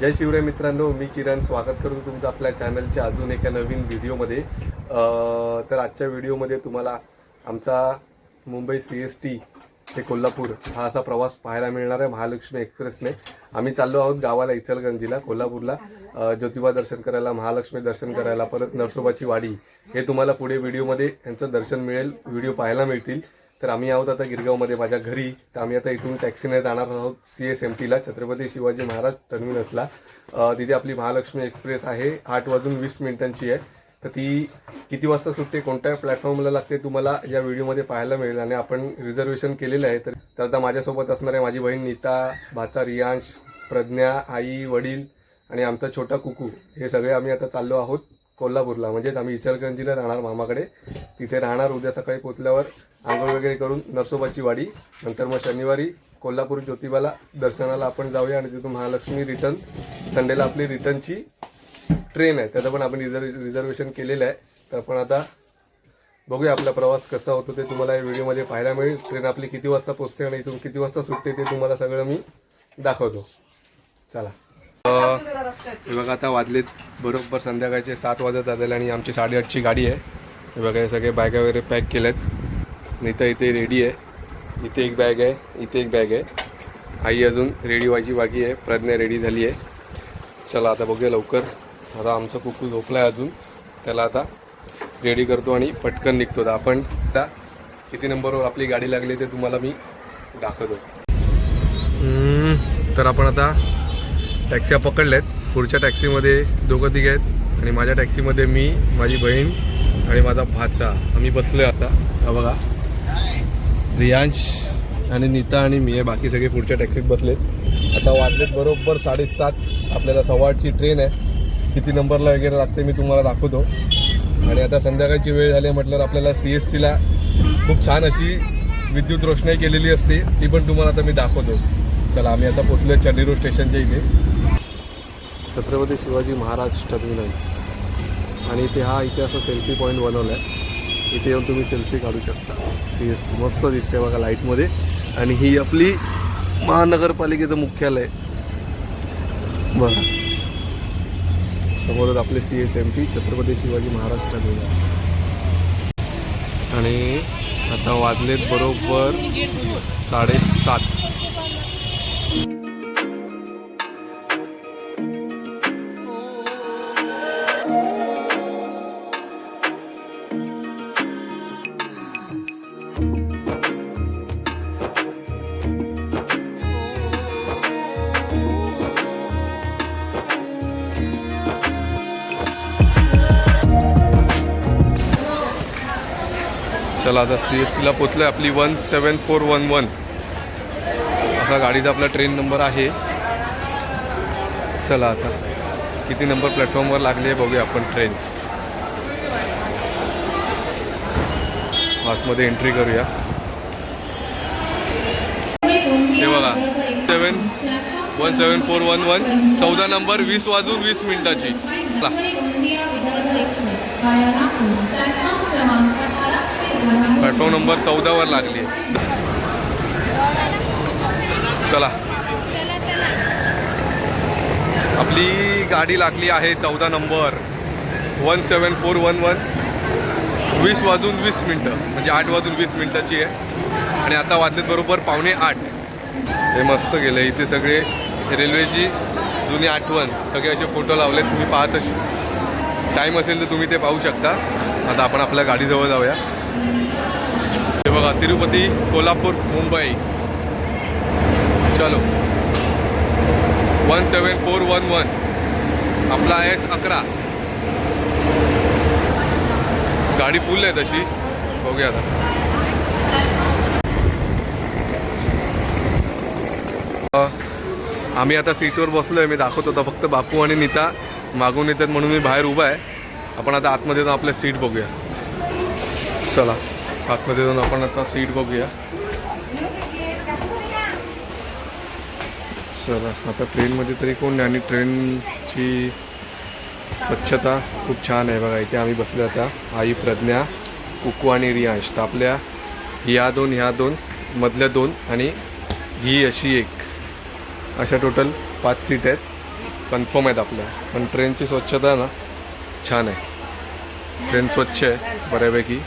जय शिवराय मित्रांनो मी किरण. स्वागत करतो तुमचं आपल्या चॅनलच्या अजून एका नवीन व्हिडिओमध्ये तर आजच्या व्हिडिओमध्ये तुम्हाला आमचा मुंबई सी एस टी ते कोल्हापूर हा असा प्रवास पाहायला मिळणार आहे महालक्ष्मी एक्सप्रेसने. आम्ही चाललो आहोत गावाला इचलगंजीला कोल्हापूरला. ज्योतिबा दर्शन करायला महालक्ष्मी दर्शन करायला परत नरसोबाची वाडी. हे तुम्हाला पुढे व्हिडिओमध्ये यांचं दर्शन मिळेल व्हिडिओ पाहायला मिळतील. तर आम्ही आहोत आता गिरगावमध्ये माझ्या घरी. तर आम्ही आता इथून टॅक्सीने जाणार आहोत सी एस एम टीला छत्रपती शिवाजी महाराज टर्मिनसला. तिथे आपली महालक्ष्मी एक्सप्रेस आहे. आठ वाजून वीस मिनिटांची आहे. तर ती किती वाजता सुटते? कोणत्या प्लॅटफॉर्मला लागते? तुम्हाला या व्हिडिओमध्ये पाहायला मिळेल. आणि आपण रिझर्वेशन केलेलं आहे. तर तर आता माझ्यासोबत असणाऱ्या माझी बहीण नीता भाचा रियांश प्रज्ञा आई वडील आणि आमचा छोटा कुकू. हे सगळे आम्ही आता चाललो आहोत. कोल्हापूरला. म्हणजेच आम्ही इचलकरंजीला राहणार मामाकडे. तिथे राहणार उद्या सकाळी पोचल्यावर आंघोळ वगैरे करून नरसोबाची वाडी नंतर मग शनिवारी कोल्हापूर ज्योतिबाला दर्शनाला आपण जाऊया आणि तिथून महालक्ष्मी रिटर्न संडेला आपली रिटर्नची ट्रेन आहे. त्याचं पण आपण रिझर्व रिझर्वेशन केलेलं आहे. तर आपण आता बघूया आपला प्रवास कसा होतो ते तुम्हाला या व्हिडिओमध्ये पाहायला मिळेल. ट्रेन आपली किती वाजता पोचते आणि इथून किती वाजता सुटते ते तुम्हाला सगळं मी दाखवतो. चला. हे बघा आता वाजलेत बरोबर संध्याकाळचे सात वाजत आलेले आणि आमची साडेआठची गाडी आहे. हे बघा हे सगळे बॅगा वगैरे पॅक केल्यात तर इथे रेडी आहे. इथे एक बॅग आहे इथे एक बॅग आहे. आई अजून रेडी व्हायची बाकी आहे. प्रज्ञा रेडी झाली आहे. चला आता बघूया लवकर. आता आमचा कुकू झोपला आहे अजून. त्याला आता रेडी करतो आणि पटकन निघतो. तर आपण आता किती नंबरवर आपली गाडी लागली ते तुम्हाला मी दाखवतो. तर आपण आता टॅक्स्या पकडल्यात. पुढच्या टॅक्सीमध्ये दोघं तिघे आहेत. आणि माझ्या टॅक्सीमध्ये मी माझी बहीण आणि माझा भाचा. आम्ही बसलो आहे आता. हा बघा. रियांश आणि नीता आणि मी आहे. बाकी सगळे पुढच्या टॅक्सीत बसलेत. आता वाजलेत बरोबर साडेसात. आपल्याला सव्वा ट्रेन आहे. किती नंबरला वगैरे लागते मी तुम्हाला दाखवतो. आणि आता संध्याकाळची वेळ झाली म्हटल्यावर आपल्याला सी एस टीला खूप छान अशी विद्युत रोषणाई केलेली असते. ती पण तुम्हाला आता मी दाखवतो. चला आम्ही आता पोचलो चर्नी रोड स्टेशनच्या इथे. छत्रपती शिवाजी महाराज टर्मिनल्स आणि इथे हा इथे असा सेल्फी पॉईंट बनवला आहे इथे येऊन तुम्ही सेल्फी काढू शकता. सी एस टी मस्त दिसते बघा लाईटमध्ये आणि ही आपली महानगरपालिकेचं मुख्यालय. बघा. समोरच आपले C S M T Chhatrapati Shivaji Maharaj terminals आणि आता वाजलेत बरोबर साडेसात. चला आता सी एस टीला पोचलो आहे आपली one seven four one one आता गाडीचा आपला ट्रेन नंबर आहे चला आता किती नंबर प्लॅटफॉर्मवर लागली आहे बघूया आपण ट्रेन आतमध्ये एंट्री करूया हे बघा seven one seven four one one चौदा नंबर वीस वाजून वीस मिनिटाची प्लॅटफॉर्म नंबर चौदावर लागली. आहे चला. आपली गाडी लागली आहे चौदा number. One seven four one one. वीस वाजून वीस मिनटं. म्हणजे आठ वाजून वीस मिनटाची आहे. आणि आता वाजलेत बरोबर पावणे आठ. हे मस्त गेलं. इथे सगळे रेल्वेची जुनी आठवण. सगळे असे फोटो लावले तुम्ही पाहत टाईम असेल तर तुम्ही ते पाहू शकता. आता आपण आपल्या गाडीजवळ जाऊया. हे बघा तिरुपती कोल्हापूर मुंबई. चलो. One seven four one one आपला एस अकरा. गाडी फुल आहे तशी. बघूया आता. आम्ही आता सीटवर बसलो आहे मी दाखवत होता फक्त बापू आणि नीता. मागून येतात म्हणून मी बाहेर उभा आहे. आपण आता आतमध्ये जाऊन आपल्या सीट बघूया. चला आतमध्ये जाऊन आपण आता सीट बघूया. चला आता ट्रेनमध्ये तरी कोण नाही आणि ट्रेनची स्वच्छता खूप छान आहे बघा इथे आम्ही बसले आता. आई प्रज्ञा कुकू आणि रियांश. तर आपल्या ह्या दोन ह्या दोन मधल्या दोन आणि ही अशी एक. अशा टोटल पाच सीट आहेत. कन्फर्म आहेत आपल्या. पण ट्रेनची स्वच्छता ना छान आहे. ट्रेन स्वच्छ आहे बऱ्यापैकी.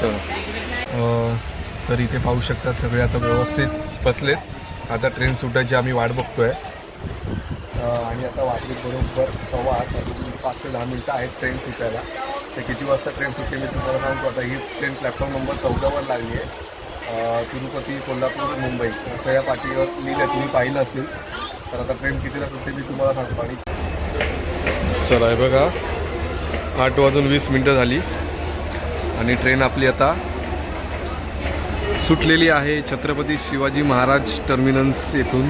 चला तर इथे पाहू शकतात सगळे आता व्यवस्थित बसलेत. आता ट्रेन सुटायची आम्ही वाट बघतोय. आणि आता वाटली बरोबर सव्वा पाच ते दहा मिनटं आहेत ट्रेन सुटायला. ते किती वाजता ट्रेन सुटते मी तुम्हाला सांगतो. आता ही ट्रेन प्लॅटफॉर्म नंबर चौदावर लागली आहे. तिरुपती कोल्हापूर मुंबई. असं या पाठीवर लिहिलं तुम्ही पाहिलं असेल. तर आता ट्रेन कितीला सुटते मी तुम्हाला सांगतो. आणि चला आहे बघा. आठ वाजून वीस मिनटं झाली. आणि ट्रेन आपली आता सुटलेली आहे छत्रपती शिवाजी महाराज टर्मिनस येथून.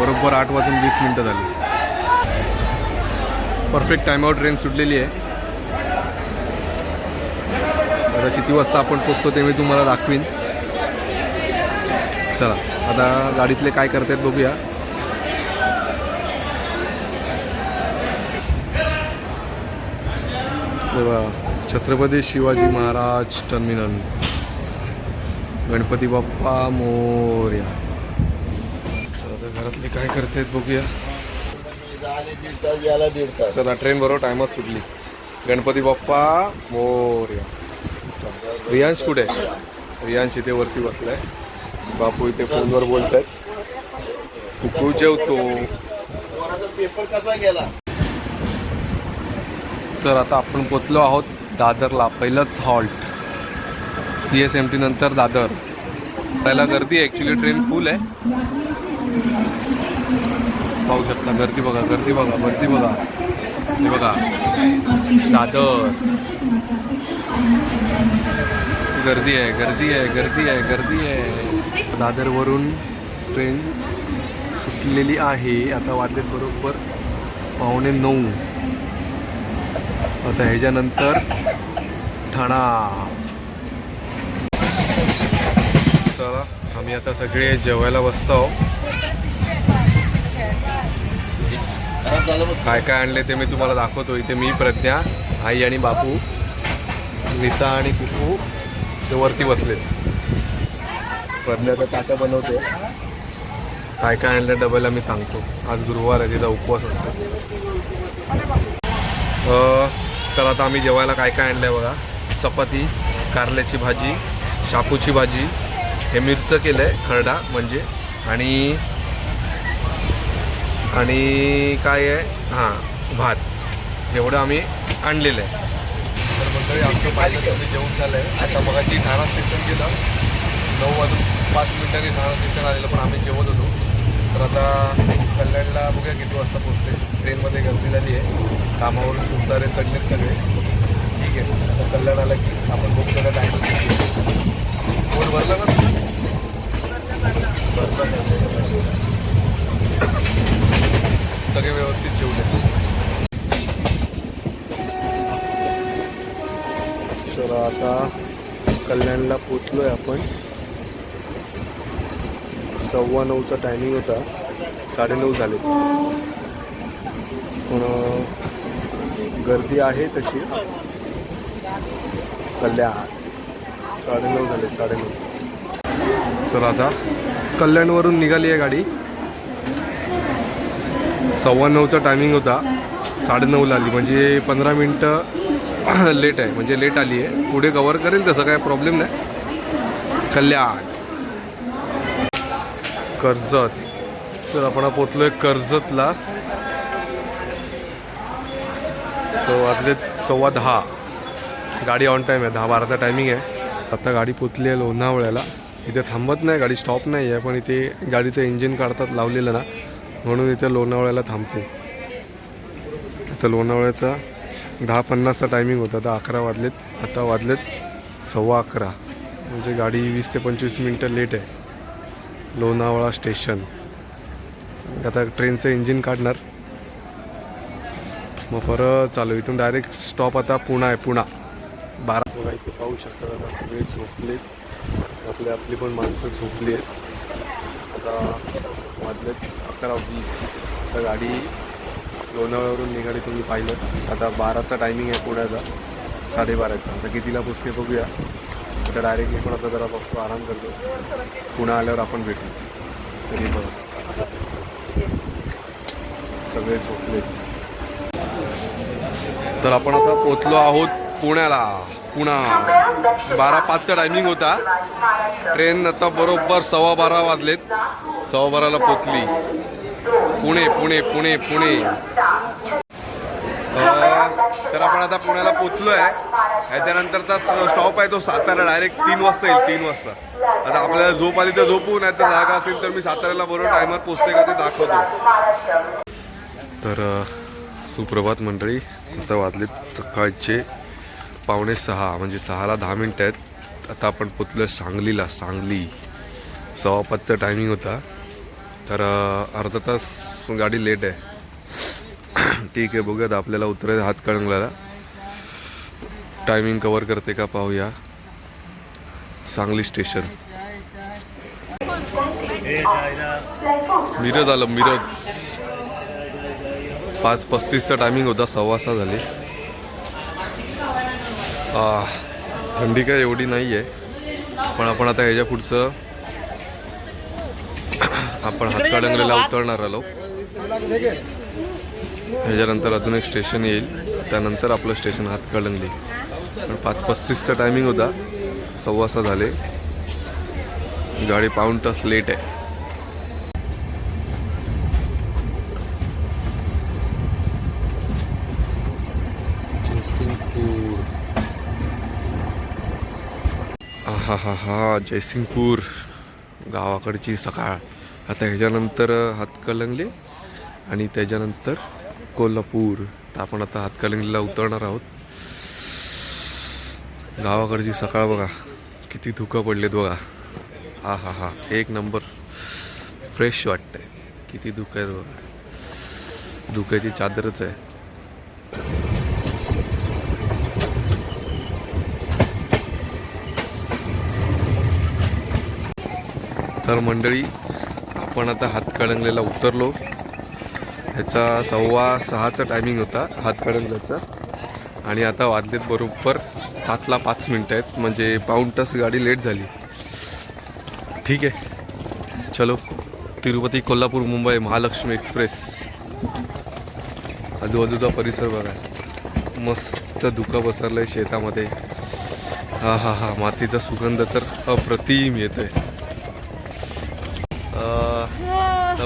बरोबर आठ वाजून वीस मिनटं झाली. परफेक्ट टायमावर ट्रेन सुटलेली आहे. आता किती वाजता आपण पोचतो ते मी तुम्हाला दाखवीन. चला आता गाडीतले काय करतायत बघूया. तेव्हा छत्रपती शिवाजी महाराज टर्मिनस गणपती बाप्पा मोर्या. चला आता घरातले काय करतायत बघूया. चला ट्रेन बरोबर टायमात सुटली. गणपती बाप्पा मोर्या. चला. रियांश कुठे? आहे? रियांश इथे वरती बसलाय. बापू इथे फोनवर बोलतायत. कुकू जेवतो. पेपर कसा गेला तर आता आपण पोचलो आहोत दादरला पहिलंच halt C S M T नंतर दादर. पहिला गर्दी आहे ॲक्च्युली ट्रेन फुल आहे. पाहू शकता गर्दी बघा गर्दी बघा गर्दी बघा. हे बघा दादर. गर्दी आहे गर्दी आहे गर्दी आहे गर्दी आहे. दादरवरून ट्रेन सुटलेली आहे आता वाजलेत बरोबर पावणे नऊ. आता ह्याच्यानंतर ठाणा. चला आम्ही आता सगळे जेवायला बसतो. काय काय आणले ते मी तुम्हाला दाखवतो. इथे मी प्रज्ञा आई आणि बापू नीता आणि कुकू ते वरती बसले. प्रज्ञाचा काका बनवते. काय काय आणलं डब्याला मी सांगतो. आज गुरुवार आहे तिचा उपवास असतो. तर आता आम्ही जेवायला काय काय आणलं आहे बघा. चपाती कारल्याची भाजी शापूची भाजी हे मिरचं केलं आहे खरडा म्हणजे. आणि आणि काय आहे? हां भात. एवढं आम्ही आणलेलं आहे. तर मंडळी आमचं पाहिजे जेवण झालं आहे आता बघा जी ठाणा स्टेशन गेलं नऊ वाजून पाच मिनिटांनी ठाणा स्टेशन आलेलं पण आम्ही जेवत होतो. तर आता कल्याणला बघूया किती वाजता पोचते ट्रेनमध्ये गर्दी झाली आहे. कामावरून सुटणारे चढलेत सगळे. ठीक आहे. आता कल्याण आलं की आपण बुक करायला टाईम पोट भरलं ना? भरलं सगळे व्यवस्थित जेवले. तर आता कल्याणला पोचलोय आपण. सव्वा नऊचा टायमिंग होता. साडेनऊ झाले. पण गर्दी आहे तशी. कल्याण. साडेनऊ झाले साडेनऊ चला आता कल्याणवरून निघाली आहे गाडी. सव्वा नऊचा टायमिंग होता. साडेनऊला आली. म्हणजे पंधरा मिनटं लेट आहे. म्हणजे लेट आली आहे. पुढे कवर करेल तसं काय प्रॉब्लेम नाही. कल्याण. कर्जत. तर आपण पोचलो आहे कर्जतला. तो वाजले सव्वा दहा. गाडी ऑन टाईम आहे दहा बाराचा टायमिंग आहे. आता गाडी पोचली आहे लोणावळ्याला. इथे थांबत नाही गाडी स्टॉप नाही आहे पण इथे गाडीचं इंजिन काढतात लावलेलं ना म्हणून इथे लोणावळ्याला थांबते. आता लोणावळ्याचा दहा पन्नासचा टायमिंग होता आता अकरा वाजलेत. आता वाजलेत सव्वा अकरा. म्हणजे गाडी वीस ते पंचवीस मिनटं लेट आहे. लोणावळा स्टेशन. आता ट्रेनचं इंजिन काढणार. मग परत चालू. इथून डायरेक्ट स्टॉप आता पुणा आहे पुणा. बारा बघा इथे पाहू शकतात आता सगळे झोपलेत आपले आपली पण माणसं झोपली आहेत. आता वाजलेत अकरा वीस. आता गाडी लोणावळ्यावरून निघाली तुम्ही पाहिलं. आता बाराचा टायमिंग आहे पुण्याचा. साडेबाराचा. आता कितीला पोचते बघूया. आता डायरेक्टली पण आता जरा बसतो आराम करतो. पुन्हा आल्यावर आपण भेटू. तरी बघा सगळे झोपले तर आपण आता पोचलो आहोत पुण्याला. पुणा. बारा पाचचा टायमिंग होता. ट्रेन आता बरोबर सव्वा बारा वाजलेत. सव्वा बाराला पोचली पुणे पुणे पुणे. पुणे तर आपण आता पुण्याला पोचलो आहे ह्याच्यानंतरचा स्टॉप आहे तो सातारा डायरेक्ट तीन वाजता येईल तीन वाजता. आता आपल्याला झोप आली तर झोपू नाही तर जागा असेल तर मी साताऱ्याला बरोबर टायमात पोचते का ते दाखवतो. तर सुप्रभात मंडळी आता वाजलेत सकाळचे पावणे सहा म्हणजे सहाला दहा मिनटं आहेत. आता आपण पोचलो सांगलीला सांगली. सव्वा पाचचा टायमिंग होता. तर अर्धा तास गाडी लेट आहे. ठीक आहे बघूयात आपल्याला उतरायचं हात कळंगला टायमिंग कवर करते का पाहूया. सांगली स्टेशन मिरज आलं मिरज. पाच पस्तीसचा टायमिंग होता सव्वा सहा झाले. थंडी काय एवढी नाही आहे पण आपण आता ह्याच्या पुढचं आपण हातकाडंगलेला उतरणार आलो. ह्याच्यानंतर अजून एक स्टेशन येईल. त्यानंतर आपलं स्टेशन हातकाडंगले पाच पस्तीसचा टायमिंग होता. सव्वा सहा झाले. गाडी पाऊण तास लेट आहे. हा हा हा जयसिंगपूर. गावाकडची सकाळ. आता ह्याच्यानंतर हातकलंगले आणि त्याच्यानंतर कोल्हापूर. तर आपण आता हातकलंगलीला उतरणार आहोत. गावाकडची सकाळ बघा. किती धुकं पडलेत बघा. हा हा हा. एक नंबर. फ्रेश वाटतंय. किती धुकं आहेत बघा. धुक्याची चादरच आहे. तर मंडळी आपण आता हातकळंगलेला उतरलो. ह्याचा सव्वा सहाचा टायमिंग होता हातकळंगल्याचा आणि आता वाजलेत बरोबर सातला पाच मिनटं आहेत. म्हणजे पाऊण तास गाडी लेट झाली. ठीक आहे. चलो. तिरुपती कोल्हापूर मुंबई महालक्ष्मी एक्सप्रेस. आजूबाजूचा परिसर बघा. मस्त धुकं पसरलं आहे शेतामध्ये. हा हा हा. मातीचा सुगंध तर अप्रतिम येतो आहे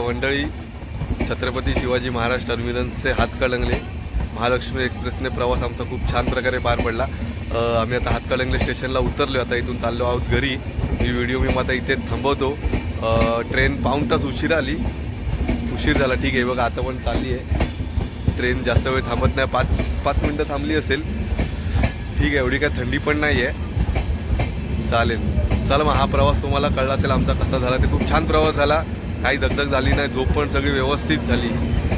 मंडळी छत्रपती शिवाजी महाराज टर्मिनसचे हातकळंगले महालक्ष्मी एक्सप्रेसने प्रवास आमचा खूप छान प्रकारे पार पडला. आम्ही आता हातकळंगले स्टेशनला उतरलो आता इथून चाललो आहोत घरी. ही व्हिडिओ मी आता इथे थांबवतो. ट्रेन पाऊन तास उशीर आली. उशीर झाला. ठीक आहे बघा आता पण चालली आहे. ट्रेन जास्त वेळ थांबत नाही. पाच पाच मिनटं थांबली असेल. ठीक आहे एवढी काय थंडी पण नाही आहे चालेल. चला मग हा प्रवास तुम्हाला कळला असेल आमचा कसा झाला. ते खूप छान प्रवास झाला. काही दगदग झाली नाही. झोप पण सगळी व्यवस्थित झाली.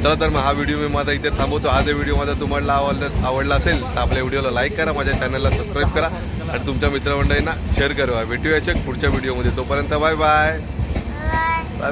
चला तर मग हा व्हिडिओ मी माझा इथे थांबवतो. हा जर व्हिडिओ माझा तुम्हाला आवडला आवडला असेल तर आपल्या व्हिडिओला लाईक करा माझ्या चॅनलला सबस्क्राईब करा आणि तुमच्या मित्रमंडळींना शेअर करा. भेटूया पुढच्या व्हिडिओमध्ये तोपर्यंत बाय बाय बाय बाय